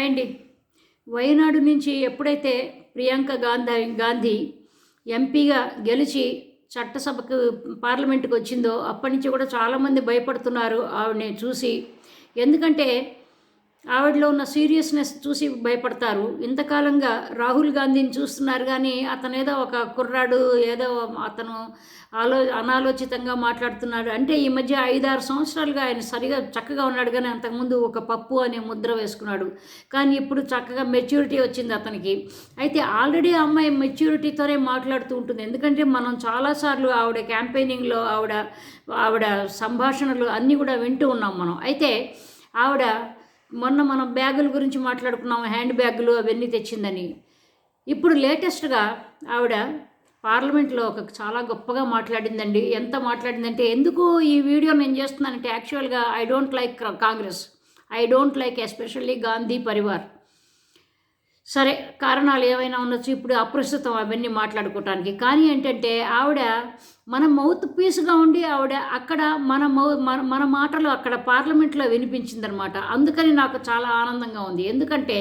Hi అండి. వయనాడు నుంచి ఎప్పుడైతే ప్రియాంక గాంధీ గాంధీ ఎంపీగా గెలిచి చట్టసభకు పార్లమెంట్కి వచ్చిందో అప్పటి నుంచి కూడా చాలామంది భయపడుతున్నారు ఆవిడని చూసి. ఎందుకంటే ఆవిడలో ఉన్న సీరియస్నెస్ చూసి భయపడతారు. ఇంతకాలంగా రాహుల్ గాంధీని చూస్తున్నారు కానీ అతను ఏదో ఒక కుర్రాడు ఏదో అతను ఆలో అనాలోచితంగా మాట్లాడుతున్నాడు. అంటే ఈ మధ్య ఐదారు సంవత్సరాలుగా ఆయన సరిగా చక్కగా ఉన్నాడు కానీ అంతకుముందు ఒక పప్పు అనే ముద్ర వేసుకున్నాడు. కానీ ఇప్పుడు చక్కగా మెచ్యూరిటీ వచ్చింది అతనికి. అయితే ఆల్రెడీ అమ్మాయి మెచ్యూరిటీతోనే మాట్లాడుతూ ఉంటుంది. ఎందుకంటే మనం చాలాసార్లు ఆవిడ క్యాంపెయినింగ్లో ఆవిడ ఆవిడ సంభాషణలు అన్నీ కూడా వింటూ ఉన్నాం మనం. అయితే ఆవిడ మొన్న మనం బ్యాగుల గురించి మాట్లాడుకున్నాం హ్యాండ్ బ్యాగులు అవన్నీ తెచ్చిందని. ఇప్పుడు లేటెస్ట్గా ఆవిడ పార్లమెంట్లో ఒక చాలా గొప్పగా మాట్లాడిందండి. ఎంత మాట్లాడిందంటే ఎందుకు ఈ వీడియో నేను చేస్తున్నానంటే యాక్చువల్గా I don't like Congress I don't like especially Gandhi Parivar. సరే కారణాలు ఏవైనా ఉండొచ్చు. ఇప్పుడు అప్రస్తుతం అవన్నీ మాట్లాడుకోవటానికి. కానీ ఏంటంటే ఆవిడ మన మౌత్ పీస్గా ఉండి ఆవిడ అక్కడ మన మౌ మన మన మాటలు అక్కడ పార్లమెంట్లో వినిపించిందనమాట. అందుకని నాకు చాలా ఆనందంగా ఉంది. ఎందుకంటే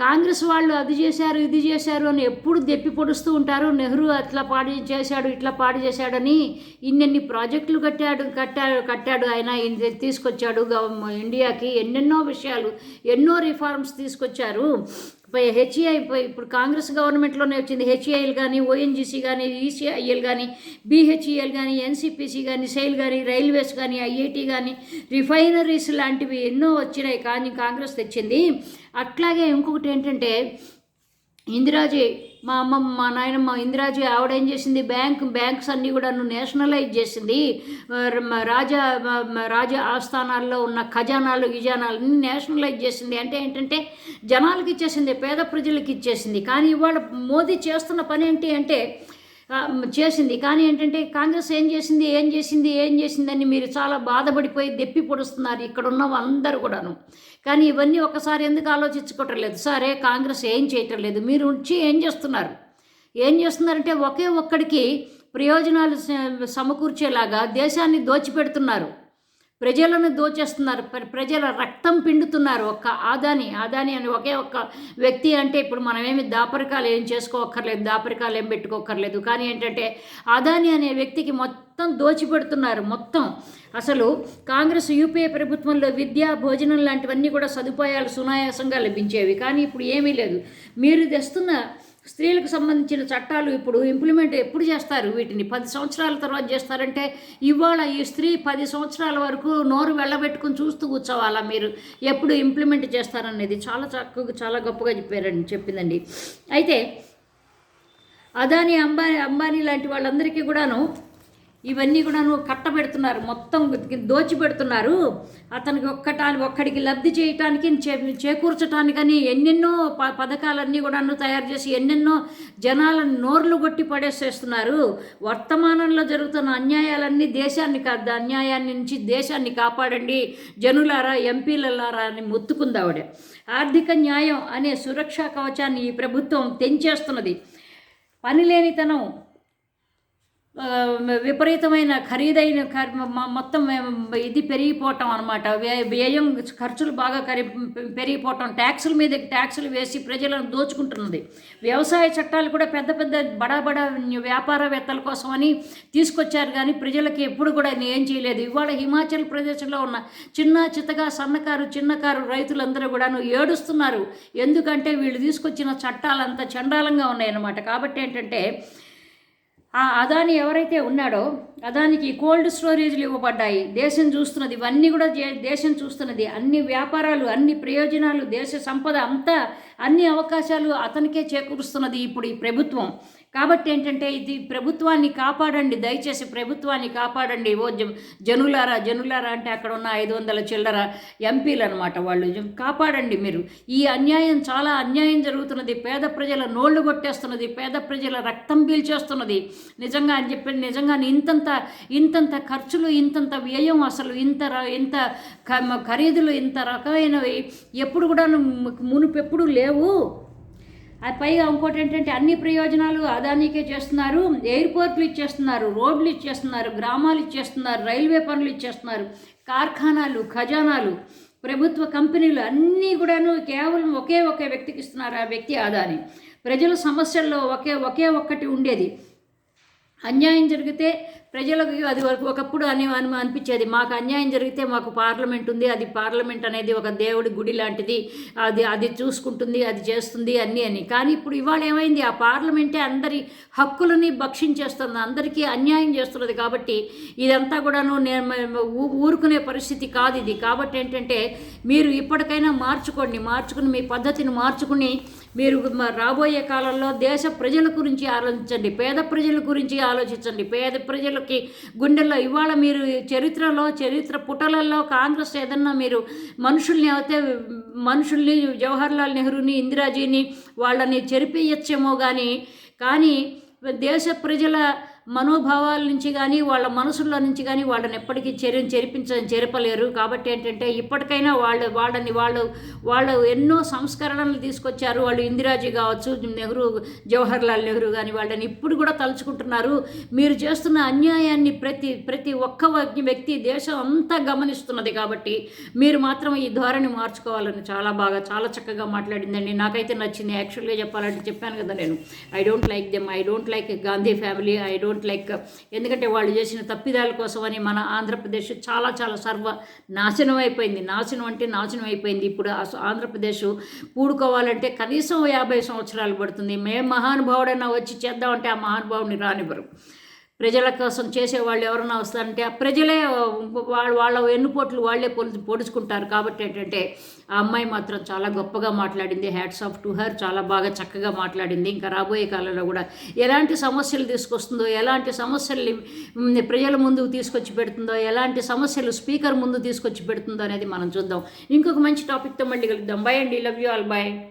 కాంగ్రెస్ వాళ్ళు అది చేశారు ఇది చేశారు అని ఎప్పుడు దెప్పి పొడుస్తూ ఉంటారు. నెహ్రూ అట్లా పాడి చేశాడు ఇట్లా పాడి చేశాడని ఇన్నెన్ని ప్రాజెక్టులు కట్టాడు కట్టాడు కట్టాడు ఆయన తీసుకొచ్చాడు గవ- ఇండియాకి. ఎన్నెన్నో విషయాలు ఎన్నో రిఫార్మ్స్ తీసుకొచ్చారు. హెచ్ఈఐ ఇప్పుడు కాంగ్రెస్ గవర్నమెంట్లోనే వచ్చింది. హెచ్ఈఐలు కానీ ఓఎన్జీసీ కానీ ఈసీఐఎల్ కానీ బీహెచ్ఈఎల్ కానీ ఎన్సిపిసి కానీ సెయిల్ కానీ రైల్వేస్ కానీ ఐఐటి కానీ రిఫైనరీస్ లాంటివి ఎన్నో వచ్చినాయి. కానీ కాంగ్రెస్ తెచ్చింది. అట్లాగే ఇంకొకటి ఏంటంటే ఇందిరాజీ మా అమ్మమ్మ మా నాయనమ్మ ఇందిరాజీ ఆవిడ ఏం చేసింది? బ్యాంక్ బ్యాంక్స్ అన్నీ కూడా నేషనలైజ్ చేసింది. రాజా రాజ రాజా ఆస్థానాల్లో ఉన్న ఖజానాలు గిజానాలన్నీ నేషనలైజ్ చేసింది. అంటే ఏంటంటే జనాలకు ఇచ్చేసింది పేద ప్రజలకు ఇచ్చేసింది. కానీ ఇవాళ మోదీ చేస్తున్న పని ఏంటి అంటే చేసింది. కానీ ఏంటంటే కాంగ్రెస్ ఏం చేసింది ఏం చేసింది ఏం చేసిందని మీరు చాలా బాధపడిపోయి దెప్పి పొడుస్తున్నారు ఇక్కడ ఉన్న అందరూ కూడాను. కానీ ఇవన్నీ ఒకసారి ఎందుకు ఆలోచించుకోవటం లేదు సరే కాంగ్రెస్ ఏం చేయటం లేదు మీరు ఉంచి ఏం చేస్తున్నారు? ఏం చేస్తున్నారంటే ఒకే ఒక్కడికి ప్రయోజనాలు సమకూర్చేలాగా దేశాన్ని దోచిపెడుతున్నారు. ప్రజలను దోచేస్తున్నారు. ప్ర- ప్రజల రక్తం పిండుతున్నారు. ఒక్క ఆదాని ఆదాని అని ఒకే ఒక్క వ్యక్తి అంటే ఇప్పుడు మనమేమి దాపరికాలు ఏం చేసుకోక్కర్లేదు దాపరికాలు ఏం పెట్టుకోక్కర్లేదు. కానీ ఏంటంటే ఆదాని అనే వ్యక్తికి మొత్తం దోచిపెడుతున్నారు. మొత్తం. అసలు కాంగ్రెస్ యూపీఏ ప్రభుత్వంలో విద్య భోజనం లాంటివన్నీ కూడా సదుపాయాలు సునాయాసంగా లభించేవి. కానీ ఇప్పుడు ఏమీ లేదు. మీరు తెస్తున్న స్త్రీలకు సంబంధించిన చట్టాలు ఇప్పుడు ఇంప్లిమెంట్ ఎప్పుడు చేస్తారు? వీటిని పది సంవత్సరాల తర్వాత చేస్తారంటే ఇవాళ ఈ స్త్రీ పది సంవత్సరాల వరకు నోరు వెళ్ళబెట్టుకుని చూస్తూ కూర్చోవాలా మీరు? ఎప్పుడు ఇంప్లిమెంట్ చేస్తారనేది చాలా చక్కగా చాలా గొప్పగా చెప్పారండి చెప్పిందండి. అయితే అదాని అంబానీ అంబానీ లాంటి వాళ్ళందరికీ కూడాను ఇవన్నీ కూడా నువ్వు కట్టబెడుతున్నారు మొత్తం దోచిపెడుతున్నారు. అతనికి ఒక్కటానికి ఒక్కడికి లబ్ధి చేయటానికి చే చేకూర్చటానికని ఎన్నెన్నో ప పథకాలన్నీ కూడాను తయారు చేసి ఎన్నెన్నో జనాలను నోర్లు కొట్టి పడేసేస్తున్నారు. వర్తమానంలో జరుగుతున్న అన్యాయాలన్నీ దేశాన్ని కా అన్యాయాన్ని నుంచి దేశాన్ని కాపాడండి. జనులారా ఎంపీలలారా అని మొత్తుకుంది ఆర్థిక న్యాయం అనే సురక్షా కవచాన్ని ఈ ప్రభుత్వం తెంచేస్తున్నది. పనిలేనితనం విపరీతమైన ఖరీదైన మొత్తం ఇది పెరిగిపోవటం అనమాట వ్యయం ఖర్చులు బాగా కరి పెరిగిపోవటం ట్యాక్సుల మీద ట్యాక్సులు వేసి ప్రజలను దోచుకుంటున్నది. వ్యవసాయ చట్టాలు కూడా పెద్ద పెద్ద బడా బడా వ్యాపారవేత్తల కోసం అని తీసుకొచ్చారు కానీ ప్రజలకి ఎప్పుడు కూడా ఏం చేయలేదు. ఇవాళ హిమాచల్ ప్రదేశ్లో ఉన్న చిన్న చిత్తగా సన్నకారు చిన్నకారు రైతులందరూ కూడాను ఏడుస్తున్నారు. ఎందుకంటే వీళ్ళు తీసుకొచ్చిన చట్టాలు అంత చండాలంగా ఉన్నాయన్నమాట. కాబట్టి ఏంటంటే ఆ అదాని ఎవరైతే ఉన్నాడో అదానికి కోల్డ్ స్టోరేజ్లు ఇవ్వబడ్డాయి. దేశం చూస్తున్నది ఇవన్నీ కూడా దేశం చూస్తున్నది. అన్ని వ్యాపారాలు అన్ని ప్రయోజనాలు దేశ సంపద అంతా అన్ని అవకాశాలు అతనికే చేకూరుస్తున్నది ఇప్పుడు ఈ ప్రభుత్వం. కాబట్టి ఏంటంటే ఇది ప్రభుత్వాన్ని కాపాడండి దయచేసి ప్రభుత్వాన్ని కాపాడండి. ఓ జనులారా జనులారా అంటే అక్కడ ఉన్న ఐదు వందల చిల్లర ఎంపీలు అనమాట వాళ్ళు. కాపాడండి మీరు. ఈ అన్యాయం చాలా అన్యాయం జరుగుతున్నది. పేద ప్రజల నోళ్ళు కొట్టేస్తున్నది పేద ప్రజల రక్తం పీల్చేస్తున్నది. నిజంగా అని చెప్పి నిజంగా ఇంతంత ఇంతంత ఖర్చులు ఇంతంత వ్యయం అసలు ఇంత ర- ఇంత ఖరీదులు ఇంత రకమైనవి ఎప్పుడు కూడా మునుపెప్పుడు లేవు. అది పైగా ఇంకోటి ఏంటంటే అన్ని ప్రయోజనాలు అదానికే చేస్తున్నారు. ఎయిర్పోర్ట్లు ఇచ్చేస్తున్నారు రోడ్లు ఇచ్చేస్తున్నారు గ్రామాలు ఇచ్చేస్తున్నారు రైల్వే పనులు ఇచ్చేస్తున్నారు కార్ఖానాలు ఖజానాలు ప్రభుత్వ కంపెనీలు అన్నీ కూడాను కేవలం ఒకే ఒకే వ్యక్తికి ఇస్తున్నారు ఆ వ్యక్తి ఆదాని. ప్రజల సమస్యల్లో ఒకే ఒకే ఒక్కటి ఉండేది. అన్యాయం జరిగితే ప్రజలకు అది వరకు ఒకప్పుడు అని అనిపించేది. మాకు అన్యాయం జరిగితే మాకు పార్లమెంట్ ఉంది. అది పార్లమెంట్ అనేది ఒక దేవుడి గుడి లాంటిది. అది అది చూసుకుంటుంది అది చేస్తుంది అన్నీ అని. కానీ ఇప్పుడు ఇవాళ ఏమైంది? ఆ పార్లమెంటే అందరి హక్కులని భక్షించేస్తుంది. అందరికీ అన్యాయం చేస్తున్నది కాబట్టి ఇదంతా కూడాను నేను ఊ- ఊరుకునే పరిస్థితి కాదు ఇది. కాబట్టి ఏంటంటే మీరు ఇప్పటికైనా మార్చుకోండి. మార్చుకుని మీ పద్ధతిని మార్చుకుని మీరు రాబోయే కాలంలో దేశ ప్రజల గురించి ఆలోచించండి. పేద ప్రజల గురించి ఆలోచించండి. పేద ప్రజలకి గుండెల్లో. ఇవాళ మీరు చరిత్రలో చరిత్ర పుటలలో కాంగ్రెస్ ఏదన్నా మీరు మనుషుల్ని అయితే మనుషుల్ని జవహర్లాల్ నెహ్రూని ఇందిరాజీని వాళ్ళని చెరిపేయచ్చేమో కానీ కానీ దేశ ప్రజల మనోభావాల నుంచి కానీ వాళ్ళ మనసుల్లో నుంచి కానీ వాళ్ళని ఎప్పటికీ చెరి చెరిపించ చెరపలేరు. కాబట్టి ఏంటంటే ఇప్పటికైనా వాళ్ళు వాళ్ళని వాళ్ళు వాళ్ళు ఎన్నో సంస్కరణలు తీసుకొచ్చారు. వాళ్ళు ఇందిరాజీ కావచ్చు నెహ్రూ జవహర్లాల్ నెహ్రూ కానీ వాళ్ళని ఇప్పుడు కూడా తలుచుకుంటున్నారు. మీరు చేస్తున్న అన్యాయాన్ని ప్రతి ప్రతి ఒక్క వ్యక్తి దేశం అంతా గమనిస్తున్నది కాబట్టి మీరు మాత్రం ఈ ధోరణి మార్చుకోవాలని చాలా బాగా చాలా చక్కగా మాట్లాడిందండి. నాకైతే నచ్చింది. యాక్చువల్గా చెప్పాలంటే చెప్పాను కదా నేను. I don't like them. I don't like Gandhi family. I don't like ఎందుకంటే వాళ్ళు చేసిన తప్పిదాల కోసమని మన ఆంధ్రప్రదేశ్ చాలా చాలా సర్వ నాశనం అయిపోయింది. నాశనం అంటే నాశనం అయిపోయింది. ఇప్పుడు ఆ ఆంధ్రప్రదేశ్ పూడుకోవాలంటే కనీసం యాభై సంవత్సరాలు పడుతుంది. మేము మహానుభావుడైనా వచ్చి చేద్దామంటే ఆ మహానుభావుని రానివ్వరు. ప్రజల కోసం చేసేవాళ్ళు ఎవరైనా వస్తారంటే ఆ ప్రజలే వాళ్ళ వాళ్ళ ఎన్నుపోట్లు వాళ్ళే పొలు పొడుచుకుంటారు కాబట్టి ఏంటంటే ఆ అమ్మాయి మాత్రం చాలా గొప్పగా మాట్లాడింది. హ్యాట్స్ ఆఫ్ టు హర్ చాలా బాగా చక్కగా మాట్లాడింది. ఇంకా రాబోయే కాలంలో కూడా ఎలాంటి సమస్యలు తీసుకొస్తుందో ఎలాంటి సమస్యల్ని ప్రజల ముందుకు తీసుకొచ్చి పెడుతుందో ఎలాంటి సమస్యలు స్పీకర్ ముందు తీసుకొచ్చి పెడుతుందో అనేది మనం చూద్దాం. ఇంకొక మంచి టాపిక్తో మళ్ళీ కలుద్దాం. బై అండి. Love you all bye